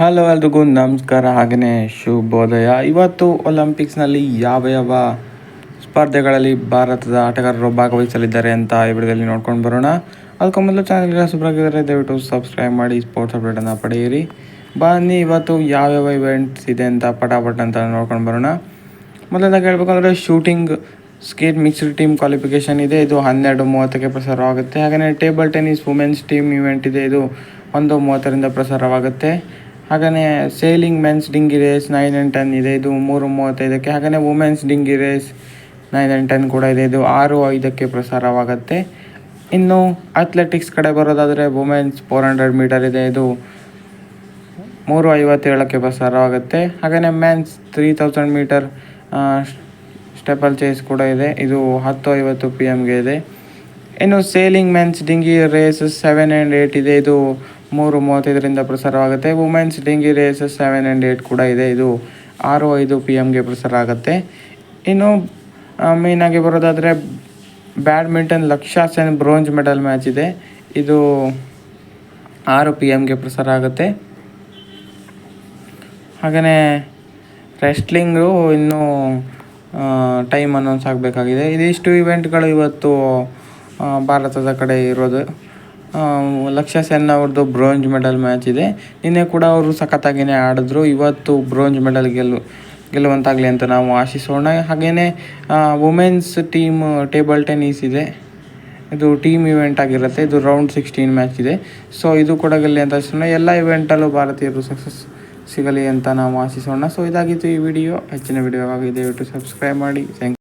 Hello ಎಲ್ರಿಗೂ ನಮಸ್ಕಾರ ಹಾಗೆಯೇ ಶುಭೋದಯ. ಇವತ್ತು ಒಲಿಂಪಿಕ್ಸ್ನಲ್ಲಿ ಯಾವ ಯಾವ ಸ್ಪರ್ಧೆಗಳಲ್ಲಿ ಭಾರತದ ಆಟಗಾರರು ಭಾಗವಹಿಸಲಿದ್ದಾರೆ ಅಂತ ಈ ವಿಡಿಯೋದಲ್ಲಿ ನೋಡ್ಕೊಂಡು ಬರೋಣ. ಅದಕ್ಕೂ ಮೊದಲು ಚಾನಲ್ಗೆ ಸುಬ್ರಾಗಿದ್ದಾರೆ ದಯವಿಟ್ಟು ಸಬ್ಸ್ಕ್ರೈಬ್ ಮಾಡಿ ಸ್ಪೋರ್ಟ್ಸ್ ಅಪ್ಡೇಟನ್ನು ಪಡೆಯಿರಿ. ಬನ್ನಿ, ಇವತ್ತು ಯಾವ್ಯಾವ ಇವೆಂಟ್ಸ್ ಇದೆ ಅಂತ ಪಟಾಪಟ್ ಅಂತ ನೋಡ್ಕೊಂಡು ಬರೋಣ. ಮೊದಲನೇದಾಗಿ ಹೇಳ್ಬೇಕಂದ್ರೆ shooting skeet mixed team qualification ಇದೆ. ಇದು ಹನ್ನೆರಡು ಮೂವತ್ತಕ್ಕೆ ಪ್ರಸಾರವಾಗುತ್ತೆ. ಹಾಗೆಯೇ table tennis women's team event ಇದೆ. ಇದು ಒಂದು ಮೂವತ್ತರಿಂದ ಪ್ರಸಾರವಾಗುತ್ತೆ. ಹಾಗೆಯೇ sailing men's dinghy race nine and ten ಇದೆ, ಇದು ಮೂರು ಮೂವತ್ತೈದಕ್ಕೆ. ಹಾಗೆಯೇ women's dinghy race nine and ten ಕೂಡ ಇದೆ, ಇದು ಆರು ಐದಕ್ಕೆ ಪ್ರಸಾರವಾಗುತ್ತೆ. ಇನ್ನು ಅಥ್ಲೆಟಿಕ್ಸ್ ಕಡೆ ಬರೋದಾದರೆ ವುಮೆನ್ಸ್ ಫೋರ್ ಹಂಡ್ರೆಡ್ ಮೀಟರ್ ಇದೆ, ಇದು ಮೂರು ಐವತ್ತೇಳಕ್ಕೆ ಪ್ರಸಾರವಾಗುತ್ತೆ. ಹಾಗೆಯೇ men's three thousand metre steeplechase ಕೂಡ ಇದೆ, ಇದು ಹತ್ತು ಐವತ್ತು ಪಿ ಎಮ್ಗೆ ಇದೆ. ಇನ್ನು sailing men's dinghy race seven and eight ಇದೆ, ಇದು ಮೂರು ಮೂವತ್ತೈದರಿಂದ ಪ್ರಸಾರವಾಗುತ್ತೆ. Women's dinghy race seven and eight ಕೂಡ ಇದೆ. ಇದು ಆರು ಐದು ಪಿ ಎಮ್ಗೆ ಪ್ರಸಾರ ಆಗುತ್ತೆ. ಇನ್ನು ಮೇಯ್ನಾಗಿ ಬರೋದಾದರೆ badminton Lakshya Sen bronze medal match ಇದೆ. ಇದು ಆರು ಪಿ ಎಮ್ಗೆ ಪ್ರಸಾರ ಆಗುತ್ತೆ. ಹಾಗೆಯೇ ರೆಸ್ಟ್ಲಿಂಗು ಇನ್ನೂ ಟೈಮ್ ಅನೌನ್ಸ್ ಆಗಬೇಕಾಗಿದೆ. ಇದಿಷ್ಟು ಇವೆಂಟ್ಗಳು ಇವತ್ತು ಭಾರತದ ಕಡೆ ಇರೋದು. ಲಕ್ಷ್ಯ ಸೆನ್ ಅವ್ರದ್ದು ಬ್ರೋಂಜ್ ಮೆಡಲ್ ಮ್ಯಾಚ್ ಇದೆ. ನಿನ್ನೆ ಕೂಡ ಅವರು ಸಖತ್ತಾಗಿಯೇ ಆಡಿದ್ರು. ಇವತ್ತು ಬ್ರೋಂಜ್ ಮೆಡಲ್ ಗೆಲ್ಲು, ಗೆಲ್ಲುವಂತಾಗಲಿ ಅಂತ ನಾವು ಆಶಿಸೋಣ. ಹಾಗೆಯೇ ವುಮೆನ್ಸ್ ಟೀಮ್ ಟೇಬಲ್ ಟೆನ್ನಿಸ್ ಇದೆ. ಇದು ಟೀಮ್ ಇವೆಂಟ್ ಆಗಿರುತ್ತೆ. ಇದು ರೌಂಡ್ ಸಿಕ್ಸ್ಟೀನ್ ಮ್ಯಾಚ್ ಇದೆ. ಸೊ ಇದು ಕೂಡ ಗೆಲ್ಲಿ ಅಂತ ಆಶಿಸೋಣ. ಎಲ್ಲ ಇವೆಂಟಲ್ಲೂ ಭಾರತೀಯರು ಸಕ್ಸಸ್ ಸಿಗಲಿ ಅಂತ ನಾವು ಆಶಿಸೋಣ. ಸೊ ಇದಾಗಿತ್ತು ಈ ವಿಡಿಯೋ ಹೆಚ್ಚಿನ ವಿಡಿಯೋ ಆಗಿದೆ ದಯವಿಟ್ಟು ಸಬ್ಸ್ಕ್ರೈಬ್ ಮಾಡಿ. ಥ್ಯಾಂಕ್